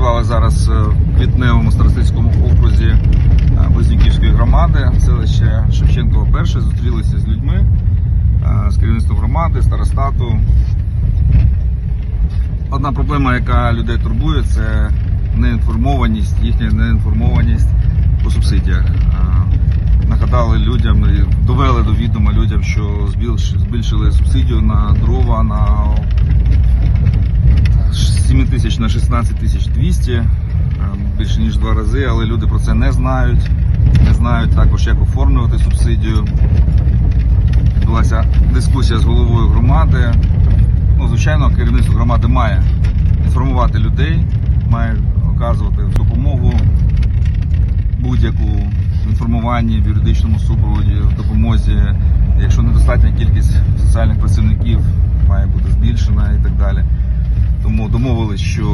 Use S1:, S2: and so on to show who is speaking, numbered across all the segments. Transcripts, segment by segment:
S1: працювали зараз е, в Квітневому Старостинському окрузі е, Близнюківської громади, селище Шевченкова перше. Зустрілися з людьми, е, з керівництвом громади, старостату. Одна проблема, яка людей турбує, це неінформованість, їхня неінформованість по субсидіях. Е, Нагадали людям довели до відома людям, що збільшили субсидію на дрова на 7 тисяч на 16 тисяч 200, е, більше ніж два рази, але люди про це не знають. Не знають також, як оформлювати субсидію. Відбулася дискусія з головою громади. Ну, звичайно, керівництво громади має інформувати людей, має оказувати допомогу будь-яку в інформуванні, в юридичному супроводі, в допомозі. Якщо недостатня кількість соціальних працівників має бути збільшена і так далі. Тому домовились, що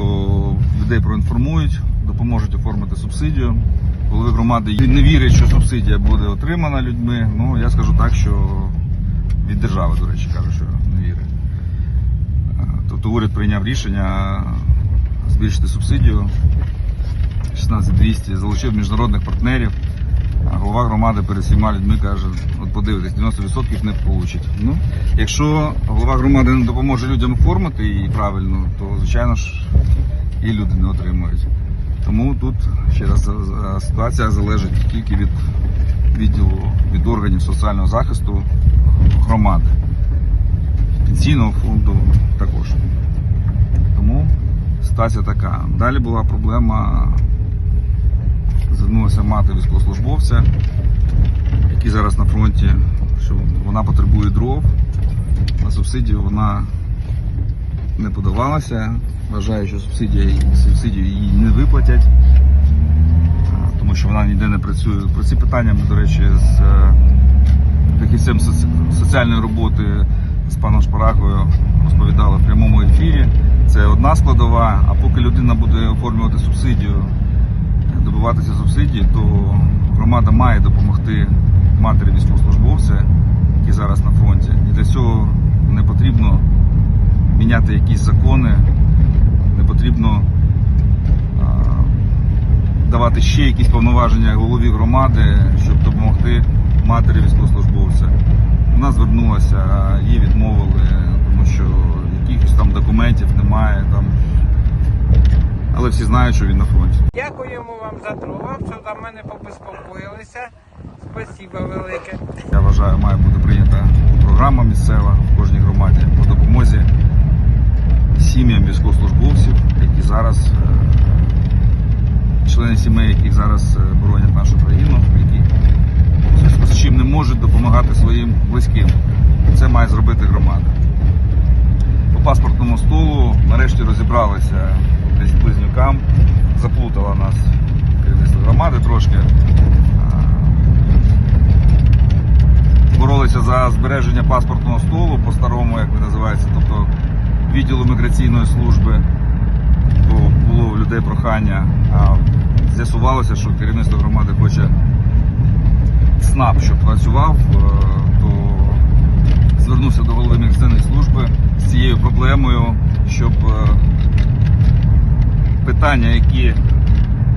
S1: людей проінформують, допоможуть оформити субсидію. Голови громади не вірять, що субсидія буде отримана людьми. Ну я скажу так, що від держави, до речі, кажуть, що не вірить. Тобто уряд прийняв рішення збільшити субсидію 16200, залучив міжнародних партнерів. А голова громади перед всіма людьми каже, от подивитись, 90% не получить. Ну, якщо голова громади не допоможе людям оформити її правильно, то звичайно ж і люди не отримують. Тому тут ще раз ситуація залежить тільки від відділу від органів соціального захисту громади, пенсійного фонду також. Тому ситуація така. Далі була проблема звернулася мати військовослужбовця, який зараз на фронті, що вона потребує дров. На субсидію вона не подавалася. Вважає, що субсидія, субсидію їй не виплатять, тому що вона ніде не працює. Про ці питання ми, до речі, з е, фахівцем соціальної роботи з паном Шпарагою розповідали в прямому ефірі. Це одна складова, а поки людина буде оформлювати субсидію, добиватися субсидії, то громада має допомогти матері військовослужбовця, який зараз на фронті. І для цього не потрібно міняти якісь закони, не потрібно а, давати ще якісь повноваження голові громади, щоб допомогти матері військовослужбовця. Вона звернулася, а їй відмовили, тому що якихось там документів немає. Там. Але всі знають, що він на фронті.
S2: Дякуємо вам за дрова, що за мене побезпокоїлися. Спасибо велике.
S1: Я вважаю, має бути прийнята програма місцева в кожній громаді по допомозі сім'ям військовослужбовців, які зараз, е, члени сімей, яких зараз е, боронять нашу країну, які зв'язку з чим не можуть допомагати своїм близьким. Це має зробити громада. По паспортному столу нарешті розібралися десь близнюкам, заплутала нас керівництво громади трошки. боролися за збереження паспортного столу по-старому, як він називається, тобто відділу міграційної служби, бо було у людей прохання. А з'ясувалося, що керівництво громади хоче СНАП, щоб працював, е, то звернувся до голови міграційної служби з цією проблемою, щоб е, питання, які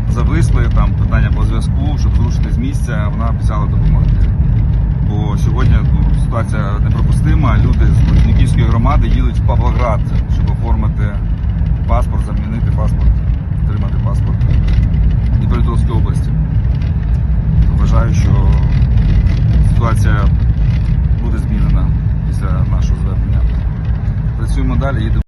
S1: зависли, там питання по зв'язку, щоб зрушити з місця, вона обіцяла допомогти бо сьогодні ну, ситуація неприпустима. Люди з Близнюківської громади їдуть в Павлоград, щоб оформити паспорт, замінити паспорт, отримати паспорт Дніпропетровської області. Вважаю, що ситуація буде змінена після нашого звернення. Працюємо далі, їдемо.